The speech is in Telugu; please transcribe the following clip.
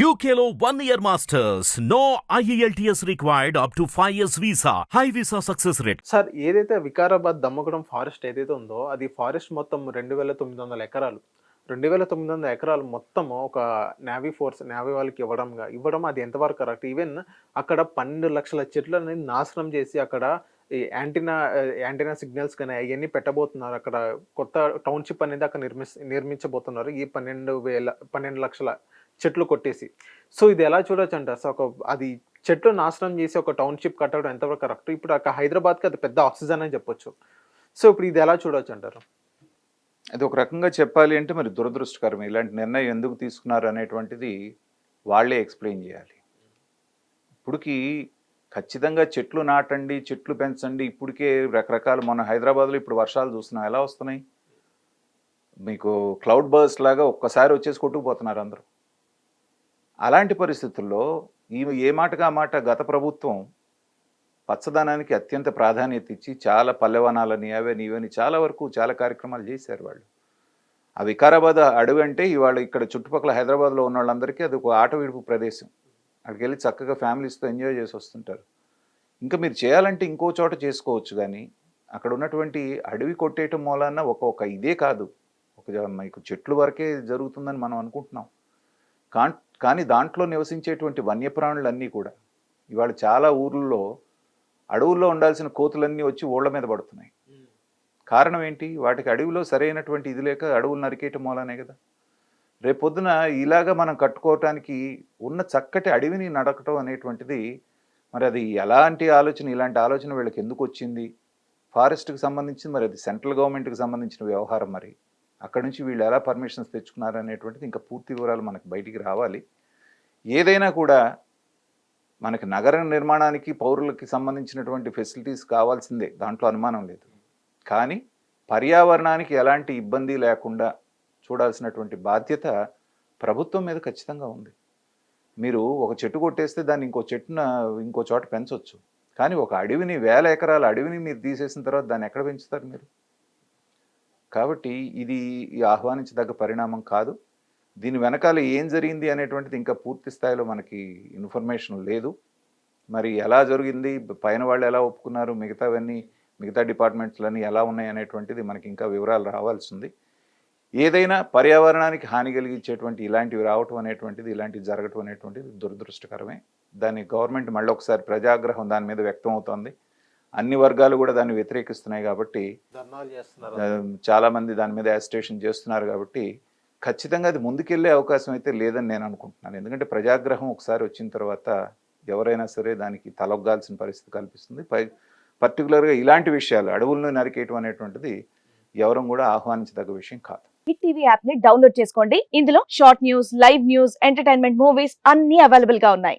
యూకేలో one year masters no IELTS required up to five years visa high visa success rate sir ఏదైతే వికారాబాద్ దమ్మగడం ఫారెస్ట్ ఏదైతే ఉందో అది ఫారెస్ట్ మొత్తం రెండు వేల తొమ్మిది వందల ఎకరాలు. రెండు వేల తొమ్మిది వందల ఎకరాలు మొత్తం ఒక నేవీ ఫోర్స్ నేవీ వాళ్ళకి ఇవ్వడంగా. ఇవ్వడం అది ఎంతవరకు కరెక్ట్ ఈవెన్ అక్కడ పన్నెండు లక్షల చెట్లని నాశనం చేసి అక్కడ ఈ యాంటీనా యాంటీనా సిగ్నల్స్ కానీ అవన్నీ పెట్టబోతున్నారు. అక్కడ కొత్త టౌన్షిప్ అనేది అక్కడ నిర్మి నిర్మించబోతున్నారు. ఈ పన్నెండు వేల పన్నెండు లక్షల చెట్లు కొట్టేసి. సో ఇది ఎలా చూడొచ్చు అంటారు సో ఒక అది చెట్లు నాశనం చేసి ఒక టౌన్షిప్ కట్టడం ఎంతవరకు కరెక్ట్? ఇప్పుడు అక్కడ హైదరాబాద్కి అది పెద్ద ఆక్సిజన్ అని చెప్పొచ్చు. సో ఇప్పుడు ఇది ఎలా చూడొచ్చు అంటారు అది ఒక రకంగా చెప్పాలి అంటే మరి దురదృష్టకరం. ఇలాంటి నిర్ణయం ఎందుకు తీసుకున్నారు అనేటువంటిది వాళ్ళే ఎక్స్ప్లెయిన్ చేయాలి. ఇప్పుడుకి ఖచ్చితంగా చెట్లు నాటండి చెట్లు పెంచండి ఇప్పటికే రకరకాల మన హైదరాబాద్లో ఇప్పుడు వర్షాలు చూస్తున్నాం ఎలా వస్తున్నాయి? మీకు క్లౌడ్ బర్స్ లాగా ఒక్కసారి వచ్చేసి కొట్టుకుపోతున్నారు అందరూ. అలాంటి పరిస్థితుల్లో ఈమె ఏ మాటగా మాట గత ప్రభుత్వం పచ్చదనానికి అత్యంత ప్రాధాన్యత ఇచ్చి చాలా పల్లెవనాలని అవని ఇవని చాలా వరకు చాలా కార్యక్రమాలు చేశారు వాళ్ళు. ఆ వికారాబాద్ అడవి అంటే ఇవాళ ఇక్కడ చుట్టుపక్కల హైదరాబాద్లో ఉన్న వాళ్ళందరికీ అది ఒక ఆట విడుపు ప్రదేశం. అక్కడికి వెళ్ళి చక్కగా ఫ్యామిలీస్తో ఎంజాయ్ చేసి వస్తుంటారు. ఇంకా మీరు చేయాలంటే ఇంకో చోట చేసుకోవచ్చు కానీ అక్కడ ఉన్నటువంటి అడవి కొట్టేయటం మూలాన ఒక ఒక ఇదే కాదు. ఒక మీకు చెట్లు వరకే జరుగుతుందని మనం అనుకుంటున్నాం. కాన్ కానీ దాంట్లో నివసించేటువంటి వన్యప్రాణులన్నీ కూడా ఇవాళ చాలా ఊర్లలో అడవుల్లో ఉండాల్సిన కోతులన్నీ వచ్చి ఊళ్ళ మీద పడుతున్నాయి. కారణం ఏంటి? వాటికి అడవిలో సరైనటువంటి ఇది లేక అడవులు నరికేయటం మూలనే కదా. రేపొద్దున ఇలాగా మనం కట్టుకోవటానికి ఉన్న చక్కటి అడవిని నడకటం అనేటువంటిది మరి అది ఎలాంటి ఆలోచన? ఇలాంటి ఆలోచన వీళ్ళకి ఎందుకు వచ్చింది? ఫారెస్ట్కి సంబంధించి మరి అది సెంట్రల్ గవర్నమెంట్కి సంబంధించిన వ్యవహారం మరి. అక్కడ నుంచి వీళ్ళు ఎలా పర్మిషన్స్ తెచ్చుకున్నారు అనేటువంటిది ఇంకా పూర్తి వివరాలు మనకు బయటికి రావాలి. ఏదైనా కూడా మనకి నగర నిర్మాణానికి పౌరులకి సంబంధించినటువంటి ఫెసిలిటీస్ కావాల్సిందే. దాంట్లో అనుమానం లేదు. కానీ పర్యావరణానికి ఎలాంటి ఇబ్బంది లేకుండా చూడాల్సినటువంటి బాధ్యత ప్రభుత్వం మీద ఖచ్చితంగా ఉంది. మీరు ఒక చెట్టు కొట్టేస్తే దాన్ని ఇంకో చెట్టున ఇంకో చోట పెంచవచ్చు కానీ ఒక అడవిని వేల ఎకరాల అడవిని మీరు తీసేసిన తర్వాత దాన్ని ఎక్కడ పెంచుతారు మీరు? కాబట్టి ఇది ఆహ్వానించదగ్గ పరిణామం కాదు. దీని వెనకాల ఏం జరిగింది అనేటువంటిది ఇంకా పూర్తి స్థాయిలో మనకి ఇన్ఫర్మేషన్ లేదు. మరి ఎలా జరిగింది? పైన వాళ్ళు ఎలా ఒప్పుకున్నారు? మిగతావన్నీ మిగతా డిపార్ట్మెంట్స్లన్నీ ఎలా ఉన్నాయి అనేటువంటిది మనకి ఇంకా వివరాలు రావాల్సింది ఏదైనా పర్యావరణానికి హాని కలిగించేటువంటి ఇలాంటివి రావటం అనేటువంటిది ఇలాంటివి జరగటం అనేటువంటిది దురదృష్టకరమే. దాన్ని గవర్నమెంట్ మళ్ళీ ఒకసారి ప్రజాగ్రహం దాని మీద వ్యక్తం అవుతోంది. అన్ని వర్గాలు కూడా దాన్ని వ్యతిరేకిస్తున్నాయి కాబట్టి ధర్నాలు చేస్తున్నారు. ఆ, చాలా మంది దాని మీద యాజిటేషన్ చేస్తున్నారు కాబట్టి ఖచ్చితంగా అది ముందుకెళ్ళే అవకాశం అయితే లేదని నేను అనుకుంటున్నాను. ఎందుకంటే ప్రజాగ్రహం ఒకసారి వచ్చిన తర్వాత ఎవరైనా సరే దానికి తలొగ్గాల్సిన పరిస్థితి కల్పిస్తుంది. పై పర్టికులర్గా ఇలాంటి విషయాలు అడవులను నరికేయటం అనేటువంటిది ఎవరం కూడా ఆహ్వానించదగ్గ విషయం కాదు. హిట్ టీవీ యాప్ని డౌన్లోడ్ చేసుకోండి. ఇందులో short news live news entertainment movies అన్ని అవైలబుల్గా ఉన్నాయి.